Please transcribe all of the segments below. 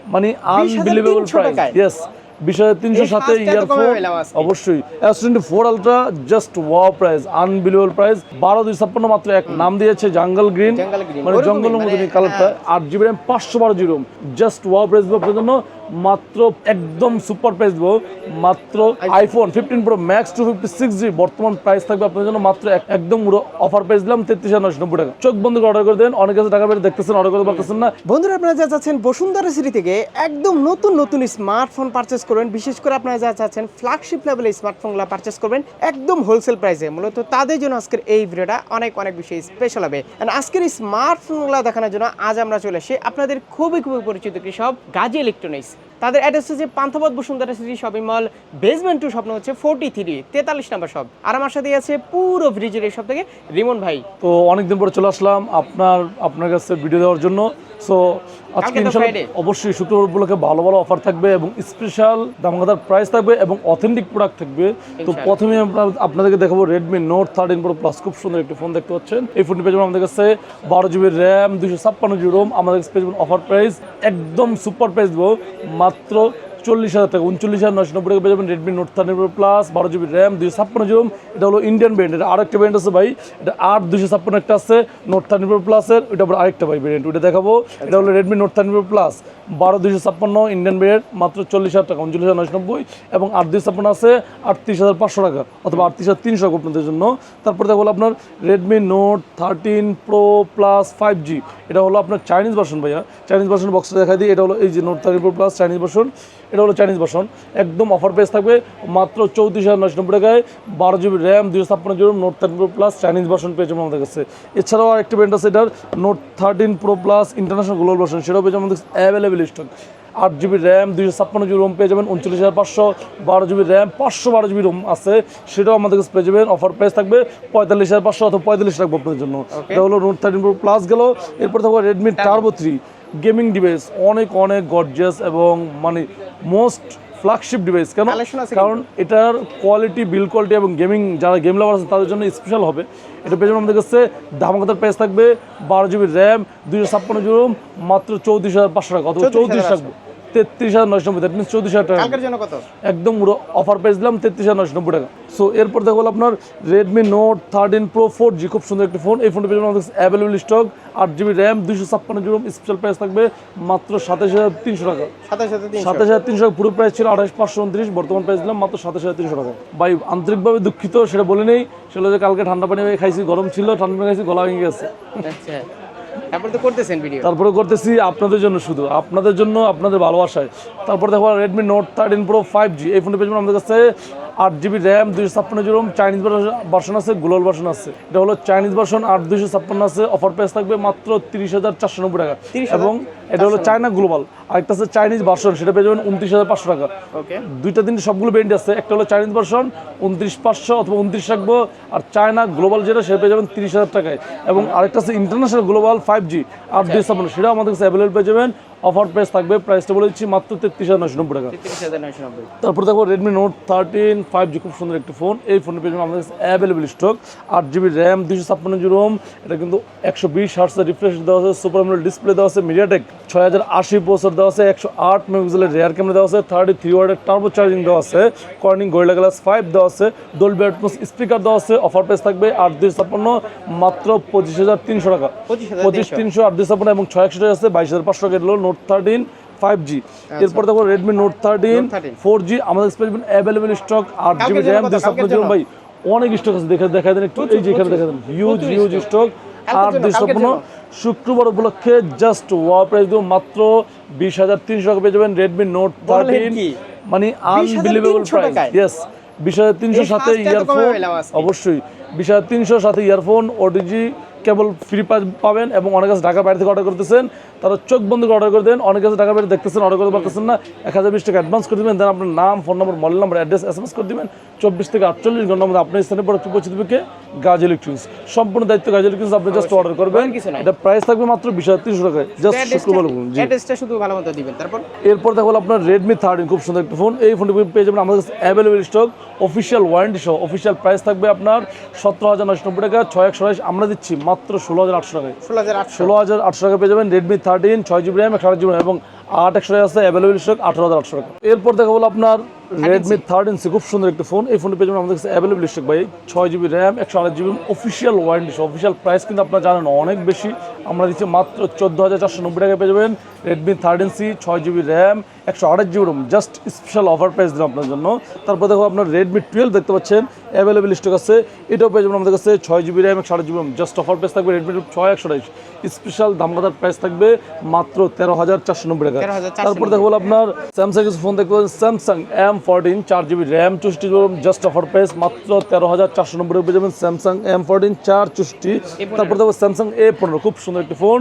মানে unbelievable 20,300 price? Yes বিশ হাজার তিনশো সাথে ইয়ারফোন অবশ্যই। S twenty four ultra just wow price unbelievable price বারো দুই ছাপ্পান্ন মাত্র এক নাম দিয়েছে জাঙ্গল গ্রিন মানে জঙ্গলের মতো মানে, কালারটা আর আট জিবি র্যাম পাঁচশো বারো জিরো জাস্ট ওয়াও প্রাইস আপনার জন্য মাত্র একদম সুপার প্রাইস দেবো। মাত্র iPhone fifteen pro max two fifty six G বর্তমান প্রাইস থাকবে আপনার জন্য মাত্র একদম পুরো অফার প্রাইস দিলাম তেত্রিশ হাজার নশো টাকা। চোখ বন্ধ করে অর্ডার করে দেন, অনেক কাছে টাকা বেড়ে দেখতেছেন অর্ডার করতে পারতেছেন না। বন্ধুরা, আপনারা যা চাচ্ছেন বসুন্ধরা সিটি থেকে একদম নতুন নতুন স্মার্টফোন পারচেস করবেন। বিশেষ করে আপনারা যা চাচ্ছেন ফ্ল্যাগশিপ লেভেলের স্মার্টফোনগুলো পারচেস করবেন একদম হোলসেল প্রাইসে মূলত তাদের জন্য আজকের এই ভিডিওটা অনেক অনেক বেশি স্পেশাল হবে। আজকের এই স্মার্টফোনগুলো দেখানোর জন্য আজ আমরা চলে আসি আপনাদের খুবই খুবই পরিচিত সব গাজী ইলেকট্রনিক্স Thanks. তাদের অ্যাড্রেস হচ্ছে Panthapath Bashundhara city shopping mall basement two স্বপ্ন হচ্ছে ফোর্টি থ্রি তেতাল্লিশ নাম্বার শপ আর আমার সাথে আছে পুরো ব্রিজের এই সব থেকে রিমন ভাই। তো অনেকদিন পরে চলে আসলাম আপনার আপনার কাছে ভিডিও দেওয়ার জন্য। সো আজকে। অবশ্যই শুক্রবার উপলক্ষে ভালো ভালো অফার থাকবে এবং স্পেশাল দামগাদার প্রাইস থাকবে এবং অথেন্টিক প্রোডাক্ট থাকবে। তো প্রথমে আপনাদেরকে দেখাবো Redmi note thirteen pro plus খুব সুন্দর একটি ফোন দেখতে পাচ্ছেন। এই ফোনটি পেয়ে আমাদের কাছে বারো জিবি র্যাম দুশো ছাপ্পান্ন জিবি রোম আমাদের কাছে পেয়ে অফার প্রাইস একদম সুপার প্রাইস দেবো। মাত্র মাত্র চল্লিশ হাজার টাকা, উনচল্লিশ হাজার নশো নব্বই টাকা পেয়ে যাবেন Redmi note thirteen pro plus বারো জিবি র্যাম দুশো ছাপ্পান্ন জিবি, এটা হলো ইন্ডিয়ান ব্র্যান্ড এটা আরেকটা ব্র্যান্ড আছে ভাই, এটা আট দুশো ছাপ্পান্ন একটা আছে নোট থার্টিন প্রো প্লাসের এটা আবার আরেকটা ভাই ব্র্যান্ড ওটা দেখাবো, এটা হলো Redmi note thirteen pro plus বারো দুশো ছাপ্পান্ন ইন্ডিয়ান ব্র্যান্ড মাত্র চল্লিশ হাজার টাকা, উনচল্লিশ হাজার নশো নব্বই, এবং আট দুশো ছাপ্পান্ন আছে, আটত্রিশ হাজার পাঁচশো টাকা, অথবা আটত্রিশ হাজার তিনশো টাকা আপনাদের জন্য। তারপরে দেখো আপনার Redmi note thirteen pro plus five G এটা হলো আপনার চাইনিজ ভার্সন ভাইয়া চাইনিজ ভার্সন বক্সটা দেখা দিই, এটা হলো এই যে note thirteen pro plus Chinese version এটা হলো চাইনিজ ভার্সন একদম অফার প্রাইস থাকবে মাত্র চৌত্রিশ হাজার নশো নব্বই টাকায়। বারো জিবি র্যাম দুশো ছাপ্পান্ন GB note thirteen pro plus Chinese version পেয়েছে আমাদের কাছে। এছাড়াও আরেকটি ব্র্যান্ড আছে এটার note thirteen pro plus international global version সেটাও পেয়েছে আমাদের অ্যাভেলেবেল স্টক আট জিবি র্যাম দুশো ছাপ্পান্ন জিবি রোম পেয়ে যাবেন উনচল্লিশ হাজার পাঁচশো বারো জিবি র্যাম পাঁচশো বারো জিবি রোম আছে। সেটাও আমাদের কাছে পেয়ে যাবেন। অফার প্রাইস থাকবে পঁয়তাল্লিশ হাজার পাঁচশো অথবা পঁয়তাল্লিশ রাখব আপনাদের জন্য। এটা হলো নোট থার্টিন প্রো প্লাস গেল। এরপর থাকবে Redmi turbo three gaming device অনেক অনেক গর্জিয়াস এবং মানে মোস্ট ফ্ল্যাগশিপ ডিভাইস কেন? কারণ এটার কোয়ালিটি বিল কোয়ালিটি এবং গেমিং যারা গেম লাভার আছে তাদের জন্য স্পেশাল হবে। এটা পেয়ে যাবেন আমাদের কাছে। ধামাকাতার প্রাইস থাকবে বারো জিবি র্যাম দুইশো ছাপ্পান্ন জিবি রোম মাত্র চৌত্রিশ হাজার পাঁচশো টাকা অথবা চৌত্রিশ থাকবে তেত্রিশ হাজার নয়শো নব্বই দ্যাট মিনস চৌত্রিশ হাজার টাকা। জন্য কত? একদম পুরো অফার প্রাইস দিলাম তেত্রিশ হাজার নশো নব্বই টাকা। সো এরপর দেখো আপনার Redmi note thirteen pro four G খুব সুন্দর একটি ফোন এই ফোনটা পেয়ে আমাদের অ্যাভেলেবল স্টক আট জিবি র্যাম দুইশো ছাপ্পান্ন জিবি স্পেশাল প্রাইস থাকবে মাত্র সাতাশ হাজার তিনশো টাকা। সাতাশ হাজার তিনশো। টাকা। পুরো প্রাইস ছিল আঠাশ পাঁচশো উনত্রিশ বর্তমান প্রাইস দিলাম মাত্র সাতাশ হাজার তিনশো টাকা। ভাই আন্তরিকভাবে দুঃখিত সেটা বলে নেই। সেটা যে কালকে ঠান্ডা পানি খাইছি গরম ছিল ঠান্ডা পানি খাইছি গলা ভেঙে গেছে। আচ্ছা। তারপর করতেছি আপনাদের জন্য শুধু, আপনাদের জন্য, আপনাদের ভালোবাসায়। তারপর দেখো Redmi note thirteen pro five G এই ফোনটা পেয়ে যাবেন আমাদের কাছে আট জিবি র্যাম দুইশো ছাপ্পান্ন জিবি রোম চাইনিজ ভার্সন আছে গ্লোবাল ভার্সন আছে। এটা হলো চাইনিজ ভার্সন আট দুইশো ছাপ্পান্ন আছে অফার প্রাইস থাকবে মাত্র তিরিশ হাজার চারশো নব্বই টাকা। এবং এটা হলো চায়না গ্লোবাল আরেকটা আছে চাইনিজ ভার্সন সেটা পেয়ে যাবেন উনত্রিশ হাজার পাঁচশো টাকা। ওকে। দুইটা দিন সবগুলো ব্র্যান্ড আছে একটা হলো চাইনিজ ভার্সন উনত্রিশ পাঁচশো অথবা উনত্রিশ রাখব আর চায়না গ্লোবাল যেটা সেটা পেয়ে যাবেন তিরিশ হাজার টাকায়। এবং আরেকটা আছে ইন্টারন্যাশনাল গ্লোবাল ফাইভ জি আর দুই ছাপ্পান্ন সেটাও আমাদের কাছে অ্যাভেলেবল পেয়ে যাবেন। অফার প্রাইস থাকবে প্রাইসটা বলে দিচ্ছি মাত্র তেত্রিশ হাজার নশো নব্বই টাকা। নয়শো তারপর দেখো Redmi note thirteen five G খুব সুন্দর একটি ফোন এই ফোনের পেয়ে আমাদের কাছে অ্যাভেলেবল স্টক আট জিবি র্যাম দুশো ছাপ্পান্ন জি রোম এটা কিন্তু একশো বিশ হার্টসের রিফ্রেশ দেওয়া আছে সুপার আমোলেড ডিসপ্লে দেওয়া আছে মিডিয়াটেক ছয় হাজার আশি প্রসেসর দেওয়া আছে একশো আট মেগাপিক্সেলের রেয়ার ক্যামেরা দেওয়া আছে থার্টি থ্রি ওয়ার্ডের টার্বো চার্জিং দেওয়া আছে কর্নিং গোল্ডা গ্লাস ফাইভ দেওয়া আছে ডোলবি অ্যাটমস স্পিকার দেওয়া আছে অফার প্রাইস থাকবে আট দুশো ছাপ্পান্ন মাত্র পঁচিশ হাজার তিনশো টাকা। পঁচিশ তিনশো। আট দুশো ছাপ্পান্ন এবং ছয় একশো টাকা আছে বাইশ হাজার পাঁচশো টাকা এলো নোট থার্টিন ফাইভ জি এরপর দেখো Redmi note thirteen four G আমাদের অ্যাভেলেবল স্টক আট জিবি র্যাম? দুশো ভাই অনেক স্টক আছে দেখা দেখা দেন একটু এই যে এখানে দেখা দেন হিউজ হিউজ স্টক আট দুশো জন্য। শুক্রবার উপলক্ষে জাস্ট ওয়া প্রাইস দেবো মাত্র বিশ হাজার তিনশো টাকা পেয়ে যাবেন রেডমি নোট থার্টিন মানে আনবিলিভেবল 20,300 প্রাইস ইয়েস বিশ হাজার তিনশো সাথে ইয়ারফোন অবশ্যই। বিশ হাজার তিনশো সাথে earphone OTG cable free pass পাবেন এবং অনেক কাছে ঢাকা বাইরে থেকে অর্ডার করতেছেন তারা চোখ বন্ধ করে অর্ডার করে দেন অনেক কাছে ঢাকা বাইরে দেখতেছেন অর্ডার করতে পারতেছেন না এক হাজার বিশ টাকা অ্যাডভান্স করে দেবেন দেন আপনার নাম phone number mobile number address S M S করে দেবেন চব্বিশ থেকে আটচল্লিশ ঘণ্টার মধ্যে আপনার স্থানে পড়ে পৌঁছে দেবে গাজ ইলেকট্রিক্স সম্পূর্ণ দায়িত্ব গাজ ইলেকট্রিক্স আপনি জাস্ট অর্ডার করবেন এটা প্রাইস থাকবে মাত্র বিশ হাজার তিনশো টাকায়। জাস্ট শুক্রবার জি। অ্যাড্রেসটা শুধু ভালো মতো দিবেন তারপর? এরপর দেখো আপনার রেডমি থার্টিন খুব সুন্দর একটা ফোন এই ফোনটি পেয়ে যাবেন আমাদের কাছে অ্যাভেলেবল স্টক অফিসিয়াল ওয়ারেন্টি সহ। অফিসিয়াল প্রাইস থাকবে আপনার সতেরো হাজার নশো নব্বই টাকা ছয় একশো আমরা দিচ্ছি মাত্র ষোলো হাজার আটশো টাকায়। ষোলো হাজার আটশো। ষোলো হাজার আটশো টাকা পেয়ে যাবেন রেডমি থার্টিন ছয় জিবি র্যাম একশো আট জিবি এবং আট একশো আছে অ্যাভেলেবল স্টক আঠারো হাজার আটশো টাকা। এরপর দেখা বলো আপনার রেডমি থার্টিন সি খুব সুন্দর একটি ফোন এই ফোনটি পেয়ে যাবেন আমাদের কাছে অ্যাভেলেবল স্টক ভাই। ছয় জিবি র্যাম একশো আট GB official warranty official price কিন্তু আপনারা জানেন অনেক বেশি। আমরা দিচ্ছি মাত্র চোদ্দ হাজার চারশো নব্বই টাকা পেয়ে যাবেন রেডমি থার্টিন সি ছয় জিবি র্যাম একশো আঠাশ GB ROM just special offer price দিলাম আপনার জন্য। তারপর দেখো আপনার রেডমি টুয়েলভ দেখতে পাচ্ছেন অ্যাভেলেবল স্টক আছে। এটাও পেয়ে যাবেন আমাদের কাছে ছয় জিবি র্যাম একশো আঠাশ GB ROM just offer price থাকবে রেডমি ছয় একশো আঠাশ। স্পেশাল দামগাদার প্রাইস থাকবে মাত্র তেরো হাজার চারশো নব্বই টাকা। তারপর দেখো আপনার স্যামসাং কিছু ফোন দেখতে পাচ্ছেন স্যামসাং এম ফোরটিন চার জিবি র্যাম চৌষট্টি জিবি জাস্ট অফার প্রাইস মাত্র তেরো হাজার চারশো নব্বই পেয়ে যাবেন স্যামসাং এম ফোরটিন চার চৌষট্টি। তারপর দেখো স্যামসাং এ পনেরো খুব সুন্দর একটি ফোন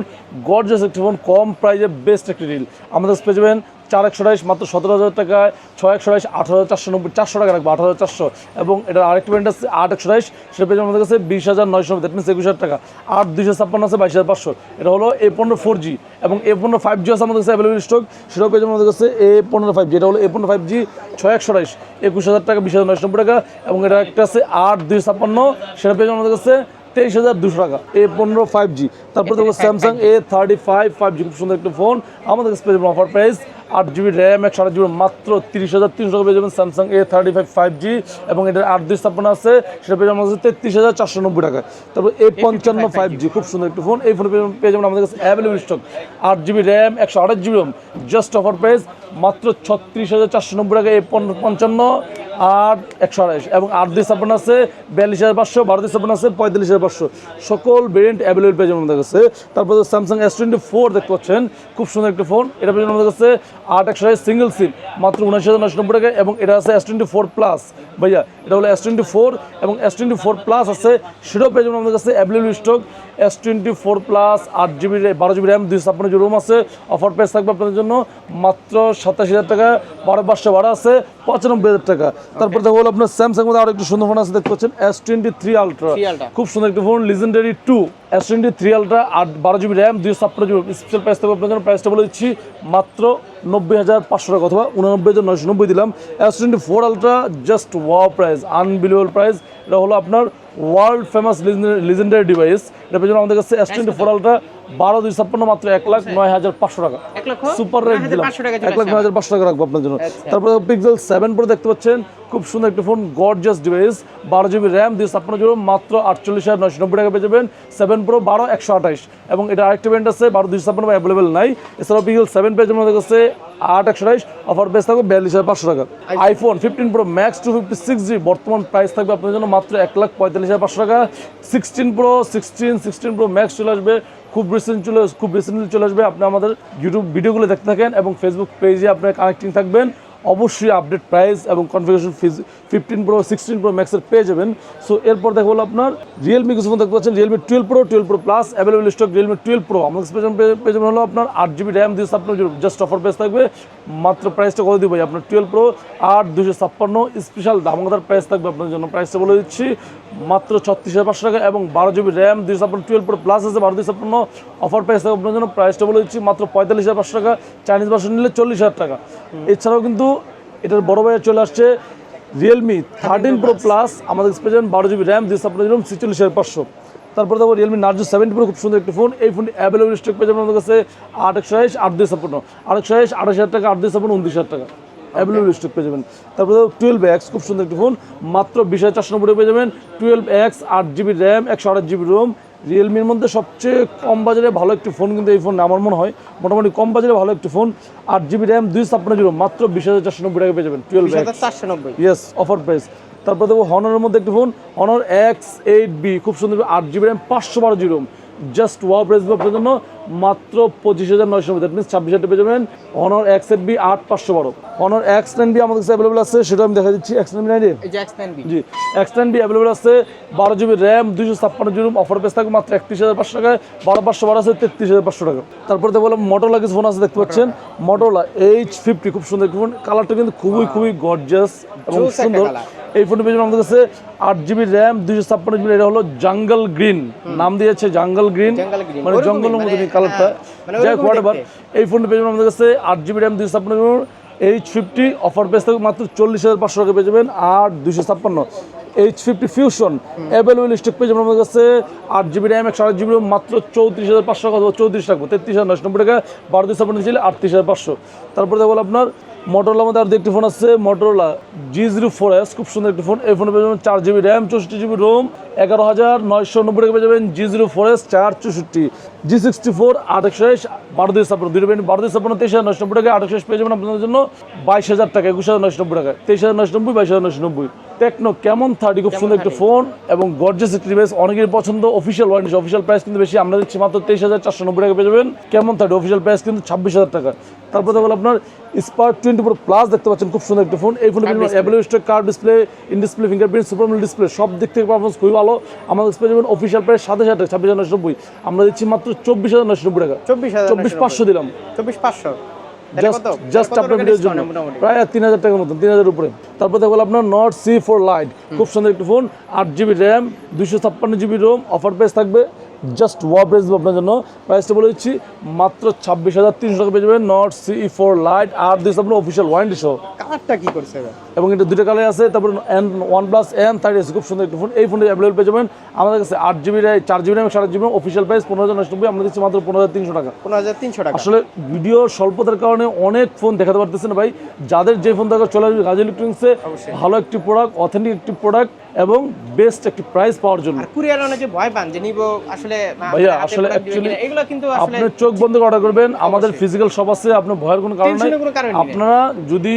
গর্জাস একটি ফোন কম প্রাইজে বেস্ট একটি ডিল আমাদের পেয়ে যাবেন চার একশো আঠাইশ মাত্র সতেরো হাজার টাকায় ছয় একশো আঠাইশ আঠারো হাজার চারশো নব্বই চারশো টাকা রাখব আঠারো হাজার চারশো। এবং এটা আরেকটি ব্র্যান্ড আছে আট একশো আঠাইশ সেটা পেয়ে যাবেন আমাদের কাছে বিশ হাজার নয়শো নব্বই দ্যাট মিনস একুশ হাজার টাকা। আট দুইশো ছাপ্পান্ন আছে বাইশ হাজার পাঁচশো। এটা হলো এ পনেরো ফোর জি এবং এ পনেরো ফাইভ জি আছে আমাদের কাছে অ্যাভেলেবল স্টক সেটাও পেয়ে যাবেন আমাদের কাছে এ পনেরো ফাইভ জি এটা হলো এ পনেরো ফাইভ জি ছয় একশো আঠাইশ একুশ হাজার টাকা বিশ হাজার নয়শো নব্বই টাকা। এবং এটা একটা আছে আট দুইশো ছাপ্পান্ন সেটা পেয়ে যাবেন আমাদের কাছে তেইশ হাজার দুশো টাকা এ পনেরো ফাইভ জি তারপর দেখব Samsung A thirty five five G খুব সুন্দর একটা ফোন আমাদের যাবেন অফার প্রাইস আট জিবি র্যাম, একশো আট জিবি মাত্র তিরিশ হাজার তিনশো টাকা পেয়ে যাবেন Samsung A thirty five five G এবং এটার আট দুই স্থাপনা আছে, সেটা পেয়ে যাবেন তেত্রিশ হাজার চারশো নব্বই টাকা। তারপর এ পঞ্চান্ন ফাইভ জি খুব সুন্দর একটা ফোন এই ফোন পেয়ে যাবেন আমাদের কাছে অ্যাভেলেবল স্টক আট জিবি র্যাম, একশো আঠাশ GB ROM just offer price মাত্র ছত্রিশ হাজার চারশো নব্বই টাকা এ পঞ্চান্ন আট একশো আড়াইশ। এবং আট দিয়ে ছাপ্পান্ন আছে, বিয়াল্লিশ হাজার পাঁচশো, বারো দিয়ে ছাপ্পান্ন আছে, পঁয়তাল্লিশ হাজার পাঁচশো। সকল ভেরিয়েন্ট অ্যাভেলেবল পেয়ে যাবেন আমাদের কাছে। তারপরে স্যামসাং এস টোয়েন্টি ফোর দেখতে পাচ্ছেন, খুব সুন্দর একটা ফোন এটা পেয়ে যাবেন আমাদের কাছে আট একশো সিঙ্গেল সিম মাত্র উনিশ হাজার নশো নব্বই টাকা এবং এটা আছে এস টোয়েন্টি ফোর প্লাস ভাইয়া এটা হলো এস টোয়েন্টি ফোর এবং এস টোয়েন্টি ফোর প্লাস আছে সেটাও পেয়ে যাবেন আমাদের কাছে available stock S twenty four plus আট জিবি বারো জিবি র্যাম দুইশো ছাপ্পান্ন জিবি রোম আছে অফার প্রাইস থাকবে আপনাদের জন্য মাত্র সাতাশ হাজার টাকা বারো পাঁচশো বারো আছে পঁচানব্বই হাজার টাকা। তারপর দেখো হলো আপনার স্যামসাং মধ্যে আরও একটু সুন্দর ফোন আছে দেখতে পাচ্ছেন এস টোয়েন্টি থ্রি আলট্রা খুব সুন্দর একটি phone legendary to S twenty three ultra আট বারো জিবি র্যাম দুইশো ছাপ্পান্ন জিবি স্পেশাল প্রাইস থাকবে আপনার জন্য প্রাইসটা বলে দিচ্ছি মাত্র নব্বই হাজার পাঁচশো টাকা অথবা উনানব্বই হাজার নয়শো নব্বই দিলাম। S twenty four ultra just wow price unbelievable price এটা হলো আপনার ওয়ার্ল্ড ফেমাস লিজেন্ডারি ডিভাইস এটা পেছনে আমাদের কাছে এস টোয়েন্টি ফোর আলট্রা বারো দুই ছাপ্পান্ন মাত্র এক লাখ নয় হাজার পাঁচশো টাকা। সুপার রেট দিলাম। এক লাখ আসছে নয় হাজার পাঁচশো টাকা রাখব আপনার জন্য। আচ্ছা। তারপরে পিক্সেল সেভেন প্রো দেখতে পাচ্ছেন। খুব সুন্দর একটা ফোন গর্জাস ডিভাইস বারো জিবি র্যাম দিয়ে ছাপ্পান্ন জিবি মাত্র আটচল্লিশ হাজার নয়শো নব্বই টাকা পেয়ে যাবেন। সেভেন প্রো বারো একশো আঠাইশ এবং এটা আরেকটা ব্যান্ড আছে বারো দুইশো ছাপ্পান্ন অ্যাভেলেবেল নাই। এছাড়াও পিক্সেল সেভেন পেয়ে যাবেন আমাদের কাছে আট একশো আঠাইশ অফার বেস থাকবে বিয়াল্লিশ হাজার পাঁচশো টাকা। IPhone fifteen pro max two fifty six G বর্তমান প্রাইস থাকবে আপনার জন্য মাত্র এক লাখ পঁয়তাল্লিশ হাজার পাঁচশো টাকা। Sixteen pro sixteen sixteen pro max চলে আসবে খুব রিসেন্ট চলে খুব রিসেন্টলি চলে আসবে। আপনি আমাদের ইউটিউব ভিডিওগুলো দেখতে থাকেন এবং ফেসবুক পেজে আপনার কানেক্টিং থাকবেন। অবশ্যই আপডেট প্রাইস এবং কনফিগারেশন ফিজ ফিফটিন প্রো সিক্সটিন প্রো ম্যাক্সের পেয়ে যাবেন। সো এরপর দেখা হলো আপনার রিয়েলমি কিছু ফোন দেখতে পাচ্ছেন Realme twelve pro twelve pro plus available stock Realme twelve pro আমাদের পেয়ে- যাবেন হলো আপনার আট জিবি র্যাম দুশো আপনার জাস্ট অফার প্রাইস থাকবে। মাত্র প্রাইসটা কত দিব আপনার টুয়েলভ প্রো আট দুশো ছাপ্পান্ন স্পেশাল দামদার প্রাইস থাকবে আপনার জন্য। প্রাইসটা বলে দিচ্ছি মাত্র ছত্রিশ হাজার পাঁচশো টাকা এবং বারো জিবি র্যাম দুশো ছাপ্পান্ন টুয়েলভ প্রো প্লাস আছে, বারো দুশো ছাপ্পান্ন অফার প্রাইস থাকবে আপনার জন্য প্রাইসটা বলে দিচ্ছি, মাত্র পঁয়তাল্লিশ হাজার পাঁচশো টাকা চাইনিজ ভার্সন নিলে চল্লিশ হাজার টাকা। এছাড়াও কিন্তু এটার বড় ভাইয়া চলে আসছে রিয়েলমি থার্টিন প্রো প্লাস আমাদের পেয়েছেন বারো জিবি র্যাম দুশো ছাপ্পান্ন জিবি ছিচল্লিশ হাজার পাঁচশো। তারপরে দেখো রিয়েলমি নার্জো সেভেন্টি প্রো খুব সুন্দর একটি ফোন এই ফোনটি অ্যাভেলেবল স্টক পেয়ে যাবেন আমাদের কাছে আট একশো আট দুই ছাপ্পান্ন। আট একশো আঠাশ হাজার টাকা, আট দুই ছাপ্পান্ন, উনত্রিশ হাজার টাকা। অ্যাভেলেবল স্টক পেয়ে যাবেন। তারপরে টুয়েলভ এক্স খুব সুন্দর একটি ফোন মাত্র বিশ হাজার চারশো নব্বই পেয়ে যাবেন। টুয়েলভ এক্স আট জিবি র্যাম একশো আঠাশ জিবি রোম রিয়েলমির মধ্যে সবচেয়ে কম বাজারে ভালো একটি ফোন কিন্তু এই ফোন আমার মনে হয়। মোটামুটি কম বাজারে ভালো একটি ফোন আট জিবি র্যাম দুই ছাপ্পান্ন জিরো মাত্র বিশ হাজার চারশো নব্বই টাকা পেয়ে যাবেন টুয়েলভ চারশো নব্বই। ইয়েস অফার প্রাইস তারপর দেখো হনারের মধ্যে একটি phone Honor X eight B খুব সুন্দর আট জিবি র্যাম পাঁচশো বারো জিরো জাস্ট ওয়াও প্রাইস জন্য মাত্র পঁচিশ হাজার নয়শো নব্বই দ্যাট মিনস ছাব্বিশ হাজার পেয়ে যাবেন। হনার এক্স এইট বি আট পাঁচশো বারো। হনার এক্স নাইন বি আমাদের কাছে অ্যাভেলেবল আছে সেটা আমি দেখা দিচ্ছি। X nine X nine B G X nine B available আছে। বারো জিবি র্যাম দুইশো ছাপ্পান্ন জিবি অফার পেস থাকবে মাত্র একত্রিশ হাজার পাঁচশো টাকায়। বারো পাঁচশো বারো আছে তেত্রিশ হাজার পাঁচশো টাকা। তারপরে বললাম মোটোলা কিছু ফোন আছে দেখতে পাচ্ছেন। মোটোলা এইচ ফিফটি খুব সুন্দর একটি ফোন কালারটা কিন্তু খুবই খুবই গর্জাস এবং সুন্দর। এই ফোনটি পেয়েছেন আমাদের কাছে আট জিবি র্যাম দুইশো ছাপ্পান্ন জিবি এটা হলো জাঙ্গল গ্রিন নাম দিয়েছে জাঙ্গল গ্রিন মানে জঙ্গলের মানে, কালারটা। হ্যাঁ, মানে যাই হোক দেখতে। এই ফোনটি পেয়েছেন আমাদের কাছে। আট জিবি র্যাম দুইশো ছাপ্পান্ন এই ফিফটি অফার প্রাইস থেকে মাত্র চল্লিশ হাজার পাঁচশো টাকা পেয়ে যাবেন। আর দুশো ছাপ্পান্ন। H fifty fusion available stock পেয়ে যাবেন আমাদের কাছে আট জিবি র্যাম একশো আট জিবি মাত্র চৌত্রিশ হাজার পাঁচশো টাকা চৌত্রিশ টাকা তেত্রিশ হাজার নশো নব্বই টাকা, বারো দুশো ছাপ্পান্ন ছিল আটত্রিশ হাজার পাঁচশো। তারপরে দেখব আপনার মোটরোলা মধ্যে আর একটি ফোন আছে Motorola G zero four S খুব সুন্দর একটি ফোন এই ফোনে পেয়ে যাবেন চার জিবি র্যাম চৌষট্টি জিবি রোম এগারো হাজার নয়শো নব্বই টাকা পেয়ে যাবেন জি জিরো ফোর এস চার চৌষট্টি। জি সিক্সটি ফোর আট একশো বারো দুই ছাপ্পান্ন দুই পেয়ে বারো দুই ছাপ্পান্ন তেইশ হাজার নয়শো নব্বই টাকা, আট একশো পেয়ে যাবেন আপনাদের জন্য বাইশ হাজার টাকা, একুশ হাজার নয়শো নব্বই টাকা। তেইশ হাজার নয়শো নব্বই, বাইশ হাজার নয়শো নব্বই। টেকনো কেমন থার্টি খুব সুন্দর একটা ফোন এবং গর্জেস একটি ডিভাইস অনেকের পছন্দ অফিসিয়াল ওয়ারেন্টি অফিসিয়াল প্রাইস কিন্তু বেশি। আমরা দিচ্ছি মাত্র তেইশ হাজার চারশো নব্বই টাকা পেয়ে যাবেন। কেমন থার্টি অফিসিয়াল প্রাইস কিন্তু ছাব্বিশ হাজার টাকা। তারপর দেখো আপনার স্পার্ক টোয়েন্টি ফোর প্লাস দেখতে পাচ্ছেন খুব সুন্দর একটা ফোন এই ফোনে available stock curved display in display fingerprint super AMOLED display সব দিক থেকে পারফরমেন্স খুবই ভালো। আমাদের ডিসপ্লে যাবেন অফিসিয়াল প্রাইস সাতাশ হাজার টাকা ছাব্বিশ হাজার নশো নব্বই। আমরা দিচ্ছি মাত্র চব্বিশ হাজার নশো নব্বই টাকা। চব্বিশ চব্বিশ পাঁচশো দিলাম। চব্বিশ পাঁচশো। জাস্ট জাস্ট আপনার ভিডিওর জন্য। প্রায় তিন হাজার টাকার মতন তিন হাজার উপরে। তারপর দেখব আপনার নট সি ফোর লাইট খুব সুন্দর একটি ফোন আট জিবি র্যাম দুশো ছাপ্পান্ন জিবি রোম অফার প্রাইস থাকবে। জাস্ট ওয়ার প্রাইস আপনার জন্য। প্রাইসটা বলে দিচ্ছি মাত্র ছাব্বিশ হাজার তিনশো টাকা পেয়ে যাবেন নট সি ফোর লাইট আর দিস আপনার অফিসিয়াল ওয়ারেন্টি সহ কালারটা কি করছে এবং এটা দুটো কালার আছে। তারপর N one plus N thirty খুব সুন্দর একটি ফোন এই ফোনটি অ্যাভেলেবল পেয়ে যাবেন। আমাদের কাছে আট জিবি চার জিবি র্যাম সাত জিবি অফিসিয়াল প্রাইস পনেরো হাজার নব্বই। আমরা দিচ্ছি মাত্র পনেরো হাজার তিনশো টাকা। পনেরো হাজার তিনশো টাকা। আসলে ভিডিও স্বল্পতার কারণে অনেক ফোন দেখাতে পারতেছে না ভাই। যাদের যে ফোন দরকার চলে আসবে গাজী ইলেকট্রনিক্সে ভালো একটি প্রোডাক্ট অথেন্টিক একটি প্রোডাক্ট এবং বেস্ট একটি প্রাইস পাওয়ার জন্য। কুরিয়ার অনেকে ভয় পান যে নিব আসলে ভাইয়া, আসলে দিবে এগুলো কিন্তু আপনার চোখ বন্ধ করে অর্ডার করবেন। আমাদের ফিজিক্যাল শপ আছে আপনার ভয়ের কোনো কারণ নেই। আপনারা যদি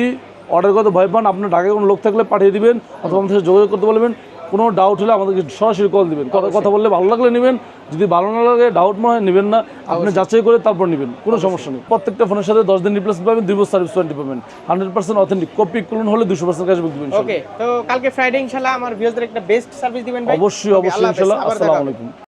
অর্ডার করতে ভয় পান আপনার ঢাকায় কোনো লোক থাকলে পাঠিয়ে দিবেন অথবা আমাদের সাথে যোগাযোগ করতে বলবেন। কোনো ডাউট হলে আমাদেরকে সরাসরি কল দিবেন। কথা কথা বললে ভালো লাগলে নেবেন যদি ভালো না লাগে ডাউট মনে হয় নেবেন না। আপনি যাচাই করে তারপর নেবেন কোনো সমস্যা নেই। প্রত্যেকটা ফোনের সাথে দশ দিন রিপ্লেস পাবেন দুই বছর সার্ভিস ওয়ারেন্টি পাবেন। Hundred percent authentic copy clone হলে দুশো পার্সেন্ট ক্যাশব্যাক দিবেন ওকে তো কালকে ফ্রাইডে ইনশাল্লাহ আমার ভিউয়ারদের একটা বেস্ট সার্ভিস দিবেন অবশ্যই অবশ্যই ইনশাল্লাহ। আসসালামু আলাইকুম।